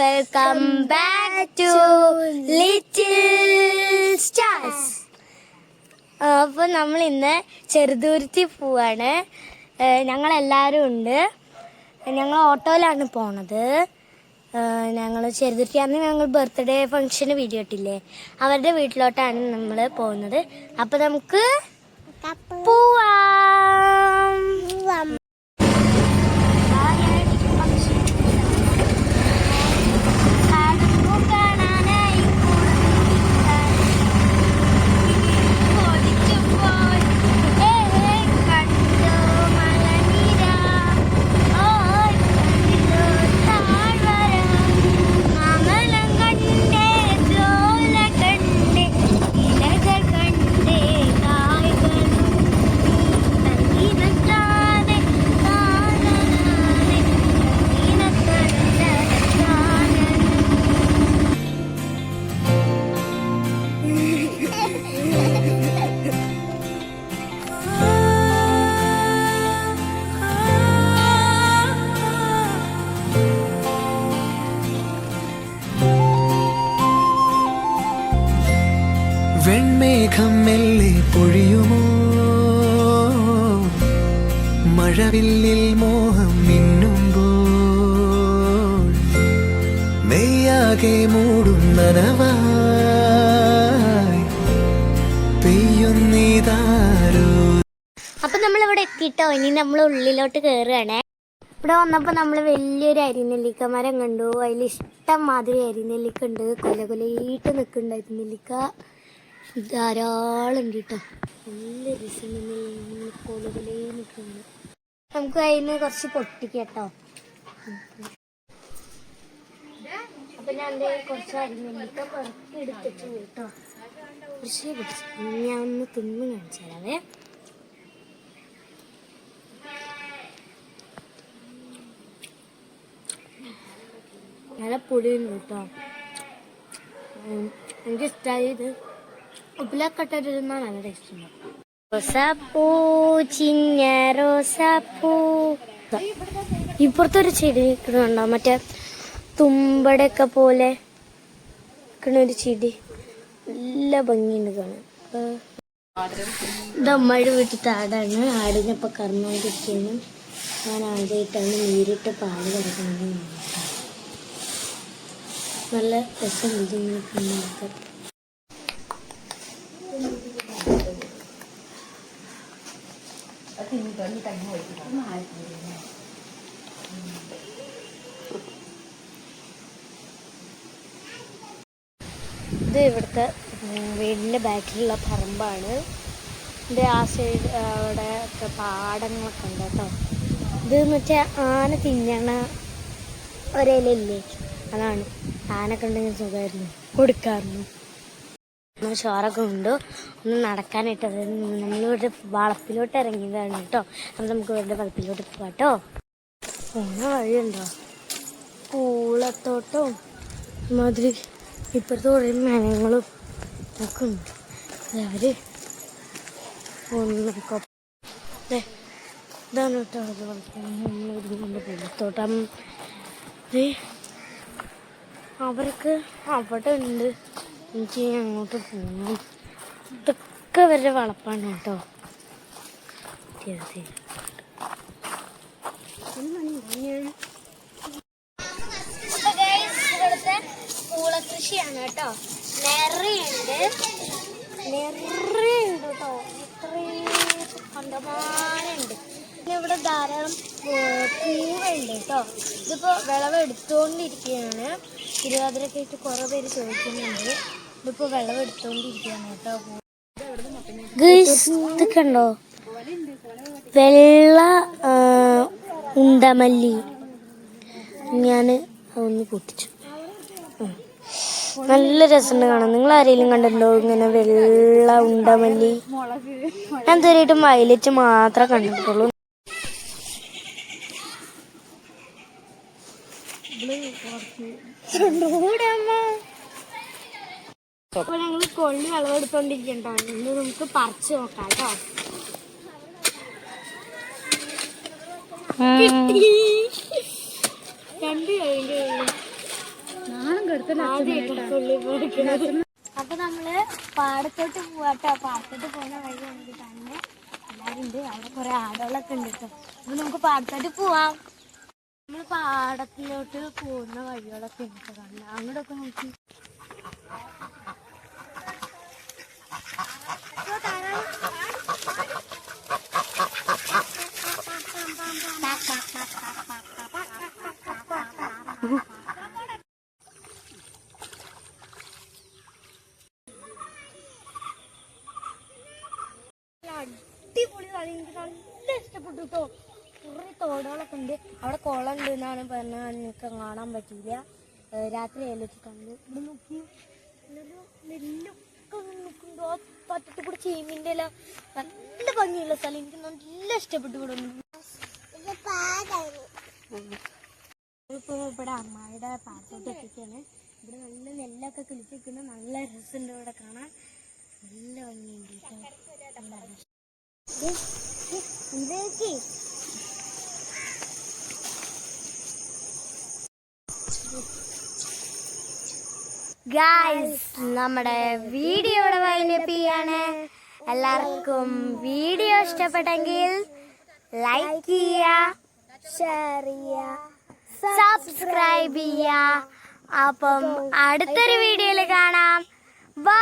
Welcome back to little stars അപ്പോൾ നമ്മൾ ഇന്ന് ചെറുതുരുത്തി പോവാണ്. ഞങ്ങൾ എല്ലാവരും ഉണ്ട്. ഞങ്ങൾ ഓട്ടോയിലാണ് പോണത്. ഞങ്ങൾ ചെറുതുരുത്തി അന്ന് ഞങ്ങൾ ബർത്ത്ഡേ ഫംഗ്ഷന് വീഡിയോ ഇട്ടില്ലേ? അവരുടെ വീട്ടിലോട്ടാണ് നമ്മൾ പോകുന്നത്. അപ്പോൾ നമുക്ക് പോവാം വെൺമേഘം മെല്ലെ പൊഴിയുമോ മഴവില്ലിൽ മോഹം മിന്നുമ്പോൾ മെയ്യാകെ മൂടും നനവായി പെയ്യുന്നീതാരോ അപ്പൊ നമ്മളിവിടെ എത്തിയിട്ടോ ഇനി നമ്മൾ ഉള്ളിലോട്ട് കയറുകയാണേ ഇവിടെ വന്നപ്പോൾ നമ്മൾ വലിയൊരു അരിനെല്ലിക്ക മരം കണ്ടു അതിൽ ഇഷ്ടം മാതിരി അരിനെല്ലിക്ക ഉണ്ട് കൊല കൊലയിട്ട് നിൽക്കുന്നുണ്ട് അരിനെല്ലിക്ക ധാരാളം കേട്ടോ നല്ല രസം കൊല കൊലേ നിൽക്കുന്നുണ്ട്. നമുക്ക് അതിന് കുറച്ച് പൊട്ടിക്കട്ടോ. കേട്ടോ അപ്പൊ ഞാൻ കുറച്ച് അരിനെല്ലിക്ക പുറത്ത് കേട്ടോ കുറച്ച് ഞാൻ ഒന്ന് തിന്ന് കാണിച്ചു നല്ല പൊടിയുണ്ട് കേട്ടോ. ഉം, എനിക്ക് ഇഷ്ടമായി ഇത് ഉപ്പിലൊക്കെ ഇട്ടിരുന്നാൽ നല്ല ഇപ്പുറത്തൊരു ചെടി നിൽക്കണുണ്ടോ മറ്റേ തുമ്പടൊക്കെ പോലെ ഒരു ചെടി. നല്ല ഭംഗിയുണ്ട് കാണാൻ. ഇത് അമ്മയുടെ വീട്ടിലത്തെ ആടാണ് ആടിനൊക്കെ കറന്നുകൊണ്ടിരിക്കുന്നു ഞാൻ ആദ്യമായിട്ടാണ് നേരിട്ട് പാൽ കറക്കുന്നത് നല്ല രസമുണ്ട് ഇങ്ങനെ കാണാനൊക്കെ ഇത് ഇവിടുത്തെ വീടിന്റെ ബാക്കിലുള്ള പറമ്പാണ്. ഇത് ആ സൈഡ് അവിടെ ഒക്കെ പാടങ്ങളൊക്കെ ഉണ്ട് കേട്ടോ. ഇത് വെച്ചാൽ ആന തിന്നണ ഒരിലയില്ലേ അതാണ്. ആനൊക്കെ ഉണ്ടെങ്കിൽ സുഖമായിരുന്നു. കൊടുക്കാറുണ്ട്. ചോറൊക്കെ ഉണ്ട് ഒന്ന് നടക്കാനായിട്ട് നമ്മൾ നമ്മളിവിടെ വളപ്പിലോട്ട് ഇറങ്ങിയതാണ് കേട്ടോ. അപ്പം നമുക്ക് ഇവരുടെ വളപ്പിലോട്ട് പോവാം കേട്ടോ. പോണ വഴിയുണ്ടോ? പൂളത്തോട്ടവും മാതിരി ഇപ്പോഴത്തെ കുറേ മരങ്ങളും ഒക്കെ ഉണ്ട്. ദേ, ഇതാണ് കേട്ടോ അത് വളർത്തുന്നത്. പൂളത്തോട്ടം. അവർക്ക് അവിടെ ഉണ്ട്. എനിക്ക് അങ്ങോട്ട് പോകണം ഇതൊക്കെ അവരുടെ വളപ്പാണ് കേട്ടോ. കൃഷിയാണ് കേട്ടോ. നിറയുണ്ട്. നിറയുണ്ട് കേട്ടോ. ഇത്രയും കണ്ടമാനുണ്ട് പിന്നെ ഇവിടെ ധാരാളം പൂവുണ്ട് കേട്ടോ. ഇതിപ്പോ വിളവെടുത്തോണ്ടിരിക്കുകയാണ്. തിരുവാതിരക്കായിട്ട് കുറെ പേര് ചോദിക്കുന്നുണ്ട്. എടുത്തുകൊണ്ടിരിക്കുകയാണ് കേട്ടോ. വെള്ള ഉണ്ടമല്ലി. ഞാൻ അതൊന്ന് പൊട്ടിച്ചു. നല്ല രസമുണ്ട് കാണാൻ. നിങ്ങൾ ആരെങ്കിലും കണ്ടിട്ടുണ്ടോ ഇങ്ങനെ വെള്ള ഉണ്ടമല്ലി? ഞാൻ ഇതുവരെയായിട്ടും വയലറ്റ് മാത്രമേ കണ്ടിട്ടുള്ളൂ. അപ്പൊ ഞങ്ങൾ കൊള്ളി വിളവെടുത്തോണ്ടിരിക്കണ്ടോ ഇന്ന് നമുക്ക് പറിച്ച് നോക്കാം കേട്ടോ കിട്ടി രണ്ട് കഴിഞ്ഞ അപ്പൊ നമ്മൾ പാടത്തോട്ട് പോവാട്ടോ. പാടത്തോട്ട് പോകുന്ന വഴി നമുക്ക് തന്നെ എല്ലാരും ഉണ്ട് അവിടെ കുറെ ആടുകളൊക്കെ ഉണ്ട് കേട്ടോ അപ്പൊ നമുക്ക് പാടത്തോട്ട് പോവാം. നമ്മൾ പാടത്തിലോട്ട് പോകുന്ന വഴികളൊക്കെ ഉണ്ട് കാണുന്നത് അങ്ങോട്ടൊക്കെ നോക്കി. അടിപൊളി കളി എനിക്ക് നല്ല ഇഷ്ടപ്പെട്ടു കേട്ടോ കുറെ തോടുകളൊക്കെ ഉണ്ട്. അവിടെ കുളം ഉണ്ട് എന്നാണ് പറഞ്ഞത്. എനിക്ക് കാണാൻ പറ്റിയില്ല രാത്രി ആയാലും കണ്ടു. ഇവിടെ നോക്കി. നല്ലൊരു നെല്ലൊക്കെ നിൽക്കുന്നുണ്ട്. ആ പറ്റത്ത് കൂടെ ചീമിന്റെ എല്ലാം നല്ല ഭംഗിയുള്ള സ്ഥലം. എനിക്ക് നല്ല ഇഷ്ടപ്പെട്ടു ഇവിടെ ഇപ്പോൾ ഇവിടെ അമ്മായിയുടെ പാടത്തോട്ട് എത്തിക്കാണ്. ഇവിടെ നല്ല നെല്ലൊക്കെ കിളിച്ച് നിൽക്കുന്ന നല്ല രസമുണ്ട് ഇവിടെ കാണാൻ. നല്ല ഭംഗിയുണ്ട് ഗായ്സ് നമ്മുടെ വീഡിയോ ഇവിടെ വൈൻഡപ്പ് ചെയ്യാണ് എല്ലാവർക്കും വീഡിയോ ഇഷ്ടപ്പെട്ടെങ്കിൽ ലൈക്ക് ചെയ്യുക ഷെയർ ചെയ്യുക സബ്സ്ക്രൈബ് ചെയ്യുക. അപ്പം അടുത്തൊരു വീഡിയോയിൽ കാണാം. ബൈ